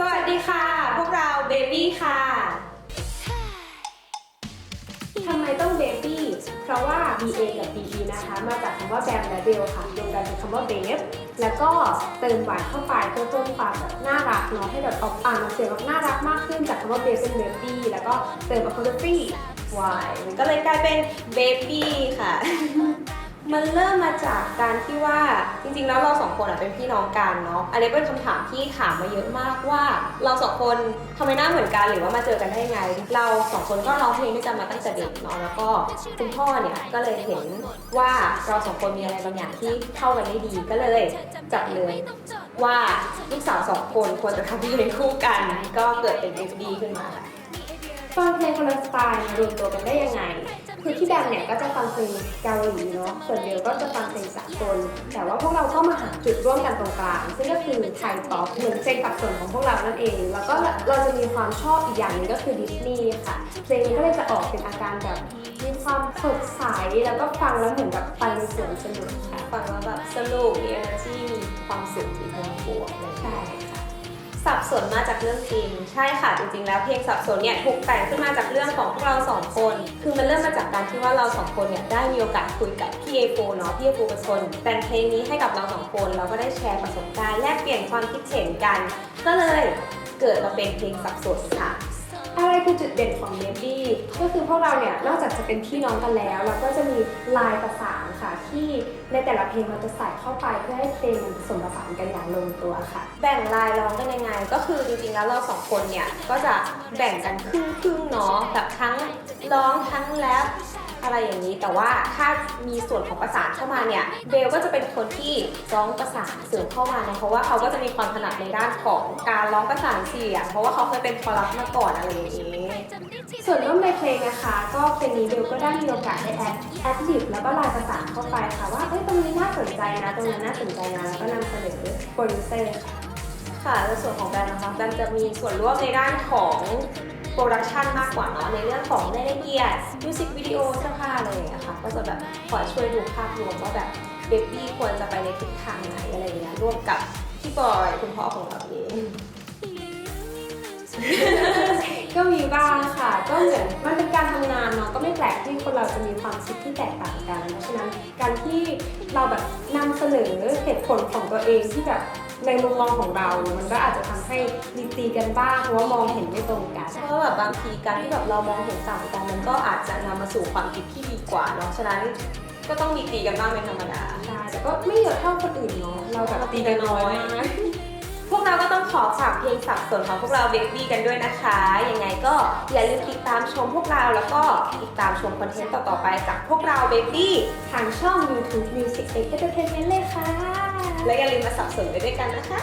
สวัสดีค่ะ พวกเราเบบี้ค่ะ ทำไมต้องเบบี้ เพราะว่า BA กับ BE นะคะ มาจากคำว่าแบมและเบลค่ะรวมกันเป็นคำว่าเบฟแล้วก็เติมหวานเข้าไปเพื่อเพิ่มความแบบน่ารักเนาะให้แบบออกอ่านออกเสียงแบบน่ารักมากขึ้นจากคำว่าเบฟเป็นเบบี้แล้วก็เติม apostrophe วายมันก็เลยกลายเป็นเบบี้ค่ะ มันเริ่มมาจากการที่ว่าจริงๆ แล้วเราสองคนอะเป็นพี่น้องกันเนาะอันนี้เป็นคำถามที่ถามมาเยอะมากว่า เราสองคนทำไมหน้าเหมือนกันหรือว่ามาเจอกันได้ยังไง เราสองคนก็ร้องเพลงด้วยกันมาตั้งแต่เด็กเนาะแล้วก็คุณพ่อเนี่ยก็เลยเห็นว่าเราสองคนมีอะไรบางอย่างที่เข้ากันได้ดีก็เลยจับเลยว่าลูกสาวสองคนควรจะทำเพลงคู่กัน ก็เกิดเป็นเบบี้ขึ้นมาฟังเพลงคนละสไตล์มารวมตัวกันได้ยังไง คือที่แบมเนี่ยก็จะฟังเพลงเกาหลีเนาะ ส่วนเบลก็จะฟังเพลงสากล แต่ว่าพวกเราก็มาหาจุดร่วมกันตรงกลาง ซึ่งก็คือไทยป๊อปเหมือนเพลงสับสนของพวกเรานั่นเอง แล้วก็เราจะมีความชอบอีกอย่างหนึงก็คือดิสนีย์ค่ะ เพลงนี้ก็เลยจะออกเป็นอาการแบบมีความสดใส แล้วก็ฟังแล้วเหมือนแบบไปในสวนสนุกค่ะ ฟังแล้วแบบสนุกมี energy มีความสุขมีพลังบวกเลย ใช่ค่ะ สับสนมาจากเรื่องจริงใช่ค่ะจริงๆ แล้วเพลงสับสนเนี่ยถูกแต่งขึ้นมาจากเรื่องของพวกเราสองคน คือมันเริ่มมาจากการที่ว่าเราสองคนเนี่ยได้มีโอกาสคุยกับพี่เอโฟเนาะพี่เอโฟเป็นคนแต่งเพลงนี้ให้กับเราสองคน เราก็ได้แชร์ประสบการณ์แลกเปลี่ยนความคิดเห็นกัน ก็เลยเกิดมาเป็นเพลงสับสนค่ะ คือจุดเด่นของเนบี้ก็คือพวกเราเนี่ยนอกจากจะเป็นพี่น้องกันแล้ว เราก็จะมีลายประสานค่ะ ที่ในแต่ละเพลงเราจะใส่เข้าไปเพื่อให้เพลงมันผสมผสานกันอย่างลงตัวค่ะ แบ่งลายร้องกันยังไง ก็คือจริงๆแล้วเราสองคนเนี่ยก็จะแบ่งกันครึ่งครึ่งๆเนาะแบบทั้งร้องทั้งแรป อะไรอย่างนี้ แต่ว่าถ้ามีส่วนของประสานเข้ามาเนี่ยเบลก็จะเป็นคนที่ร้องประสานเสริมเข้ามาเนอะเพราะว่าเขาก็จะมีความถนัดในด้านของการร้องประสานเสียงเพราะว่าเขาเคยเป็นคอรัสมาก่อนอะไรอย่างนี้ส่วนร่วมในเพลงนะคะ ก็เพลงนี้เบลก็ได้มีโอกาสได้แอดแอดลิบแล้วก็ลายประสานเข้าไปค่ะว่าเอ้ยตรงนี้น่าสนใจนะตรงนั้นน่าสนใจนะแล้วก็นำเสนอโปรดิวเซอร์ค่ะค่ะในส่วนของแบนนะคะแบนจะมีส่วนร่วมในด้านของ โปรดักชันมากกว่าเนาะในเรื่องของรายละเอียดมิวสิกวิดีโอเสื้อผ้าอะไรอย่างเงี้ยค่ะก็จะแบบคอช่วยดูภาพรวมว่าแบบเบบี้ควรจะไปในทิศทางไหนอะไรอย่างเงี้ยร่วมกับพี่บอยคุณพ่อของเราเองก็มีบ้างค่ะ ก็เหมือนมันเป็นการทำงานเนาะก็ไม่แปลกที่คนเราจะมีความคิดที่แตกต่างกัน เพราะฉะนั้นการที่เราแบบนำเสนอเหตุผลของตัวเองที่แบบ ในมุมมองของเรา มันก็อาจจะทำให้ดีตีกันบ้างเพราะว่ามองเห็นไม่ตรงกัน เพราะว่าแบบบางทีการที่แบบเรามองเห็นต่างกันมันก็อาจจะนำมาสู่ความคิดที่ดีกว่าเนาะฉะนั้นก็ต้องมีตีกันบ้างเป็นธรรมดา ใช่แต่ก็ไม่เยอะเท่าคนอื่นเนาะ เราแบบตีกันน้อยมากพ วกเราก็ต้องขอฝากเพลงสับสนของพวกเราเบบี้กันด้วยนะคะ ยังไงก็อย่าลืมติดตามชมพวกเราแล้วก็ติดตามชมคอนเทนต์ต่อๆไปจากพวกเราเบบี้ทางช่อง YouTube Music Entertainment เลยค่ะ และอย่าลืมมาสับสนไปด้วยกันนะคะ